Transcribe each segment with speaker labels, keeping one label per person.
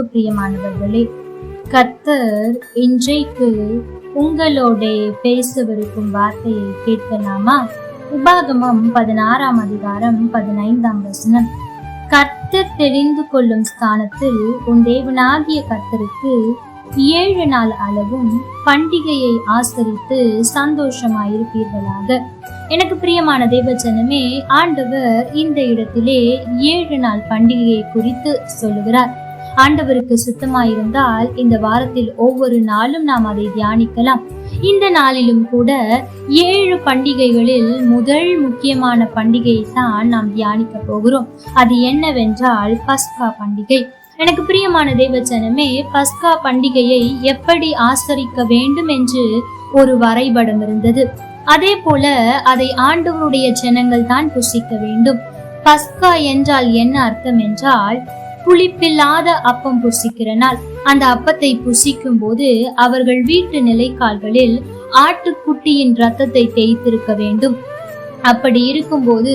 Speaker 1: கிறிஸ்துவுக்கு பிரியமானவர்களே கர்த்தர் இன்றைக்கு உங்களோட பேசவிருக்கும் வார்த்தையை கேட்கலாமா உபாகமம் பதினாறாம் அதிகாரம் பதினைந்தாம் வசனம். கர்த்தர் தெரிந்து கொள்ளும் ஸ்தானத்தில் உன் தேவனாகிய கர்த்தருக்கு ஏழு நாள் அளவும் பண்டிகையை ஆசரித்து சந்தோஷமாயிருப்பீர்களாக. எனக்கு பிரியமான தேவஜனமே ஆண்டவர் இந்த இடத்திலே ஏழு நாள் பண்டிகையை குறித்து சொல்லுகிறார். ஆண்டவருக்கு சுத்தமாயிருந்தால் இந்த வாரத்தில் ஒவ்வொரு நாளும் நாம் அதை தியானிக்கலாம். இந்த நாளிலும் கூட ஏழு பண்டிகைகளில் முதல் முக்கியமான பண்டிகையை தான் நாம் தியானிக்க போகிறோம். அது என்னவென்றால் பஸ்கா பண்டிகை. எனக்கு பிரியமான தேவச்சனமே பஸ்கா பண்டிகையை எப்படி ஆசரிக்க வேண்டும் என்று ஒரு வரைபடம் இருந்தது. அதே போல அதை ஆண்டவருடைய ஜனங்கள் தான் புசிக்க வேண்டும். பஸ்கா என்றால் என்ன அர்த்தம் என்றால் புளிப்பில்லாத அப்பம் புசிக்கிற நாள் அந்த அப்பத்தை புசிக்கும் போது அவர்கள் வீட்டு நிலைக்கால்களில் ஆட்டுக்குட்டியின் ரத்தத்தை தேய்த்திருக்க வேண்டும். அப்படி இருக்கும்போது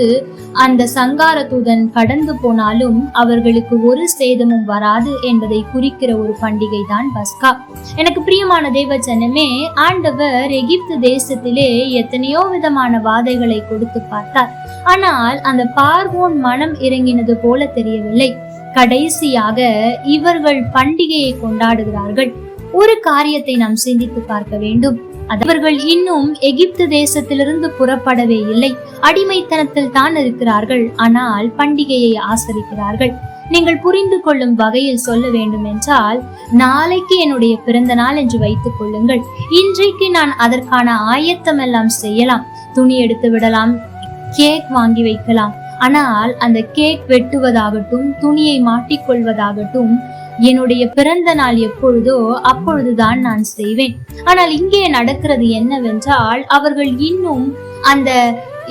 Speaker 1: அந்த சங்காரத்துடன் கடந்து போனாலும் அவர்களுக்கு ஒரு சேதமும் வராது என்பதை குறிக்கிற ஒரு பண்டிகை தான் பஸ்கா. எனக்கு பிரியமான தேவச்சனமே ஆண்டவர் எகிப்து தேசத்திலே எத்தனையோ விதமான வாதைகளை கொடுத்து பார்த்தார். ஆனால் அந்த பார்வோன் மனம் இறங்கினது போல தெரியவில்லை. கடைசியாக இவர்கள் பண்டிகையை கொண்டாடுகிறார்கள். ஒரு காரியத்தை நாம் சிந்தித்து பார்க்க வேண்டும். அவர்கள் இன்னும் எகிப்து தேசத்திலிருந்து புறப்படவே இல்லை. அடிமைத்தனத்தில் தான் இருக்கிறார்கள். ஆனால் பண்டிகையை ஆசரிக்கிறார்கள். நீங்கள் புரிந்து கொள்ளும் வகையில் சொல்ல வேண்டும் என்றால் நாளைக்கு என்னுடைய பிறந்த நாள் என்று வைத்துக் கொள்ளுங்கள். இன்றைக்கு நான் அதற்கான ஆயத்தம் எல்லாம் செய்யலாம். துணி எடுத்து விடலாம். கேக் வாங்கி வைக்கலாம். ஆனால் அந்த கேக் வெட்டுவதாகட்டும் துணியை மாட்டிக்கொள்வதாகட்டும் என்னுடைய பிறந்த நாள் எப்பொழுதோ அப்பொழுதுதான் நான் செய்வேன். ஆனால் இங்கே நடக்கிறது என்னவென்றால் அவர்கள் இன்னும் அந்த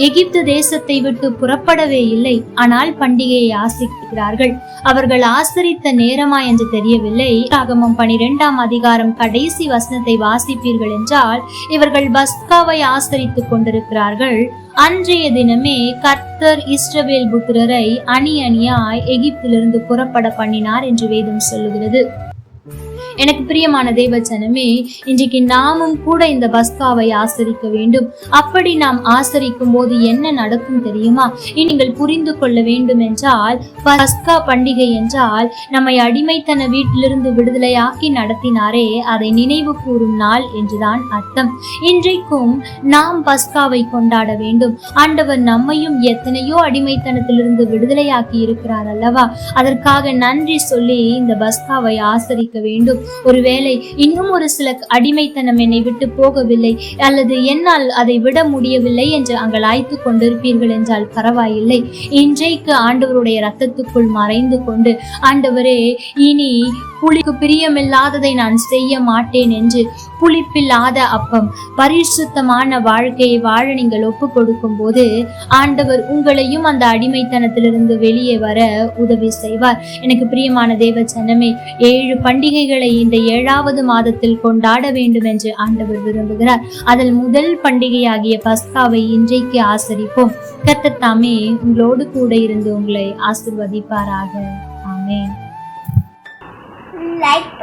Speaker 1: எகிப்து தேசத்தை விட்டு புறப்படவே இல்லை. ஆனால் பண்டிகையை ஆசிரிக்கிறார்கள் அவர்கள் ஆசரித்த நேரமா என்று தெரியவில்லை. ஆகமம் பனிரெண்டாம் அதிகாரம் கடைசி வசனத்தை வாசிப்பீர்கள் என்றால் இவர்கள் பஸ்காவை ஆசரித்துக் கொண்டிருக்கிறார்கள். அன்றைய தினமே கர்த்தர் இஸ்ரவேல் புத்திரரை அணி அணியாய் எகிப்திலிருந்து புறப்பட பண்ணினார் என்று வேதம் சொல்லுகிறது. எனக்கு பிரியமான தேவச்சனமே இன்றைக்கு நாமும் கூட இந்த பஸ்காவை ஆசரிக்க வேண்டும். அப்படி நாம் ஆசரிக்கும் போது என்ன நடக்கும் தெரியுமா? நீங்கள் புரிந்து கொள்ள வேண்டும் என்றால் பஸ்கா பண்டிகை என்றால் நம்மை அடிமைத்தன வீட்டிலிருந்து விடுதலையாக்கி நடத்தினாரே அதை நினைவு கூறும் நாள் என்றுதான் அர்த்தம். இன்றைக்கும் நாம் பஸ்காவை கொண்டாட வேண்டும். ஆண்டவர் நம்மையும் எத்தனையோ அடிமைத்தனத்திலிருந்து விடுதலையாக்கி இருக்கிறார் அல்லவா? அதற்காக நன்றி சொல்லி இந்த பஸ்காவை ஆசரிக்க வேண்டும். ஒருவேளை இன்னும் ஒரு சில அடிமைத்தனம் என்னை விட்டு போகவில்லை அல்லது என்னால் அதை விட முடியவில்லை என்று அங்கள் அங்கலாய்த்து கொண்டிருப்பீர்கள் என்றால் பரவாயில்லை. இன்றைக்கு ஆண்டவருடைய ரத்தத்துக்குள் மறைந்து கொண்டு ஆண்டவரே இனி புலிக்கு பிரியமில்லாததை நான் செய்ய மாட்டேன் என்று புளிப்பில்லாத அப்பம். பரிசுத்தமான வாழ்க்கையை வாழ நீங்கள் ஒப்பு கொடுக்கும் போது ஆண்டவர் உங்களையும் அந்த அடிமைத்தனத்திலிருந்து வெளியே வர உதவி செய்வார். எனக்கு பிரியமான தேவ ஜனமே ஏழு பண்டிகைகளை இந்த ஏழாவது மாதத்தில் கொண்டாட வேண்டும் என்று ஆண்டவர் விரும்புகிறார். அதில் முதல் பண்டிகையாகிய பஸ்காவை இன்றைக்கு ஆசரிப்போம். கத்தத்தாமே உங்களோடு கூட இருந்து உங்களை ஆசிர்வதிப்பாராக. ஆமேன்.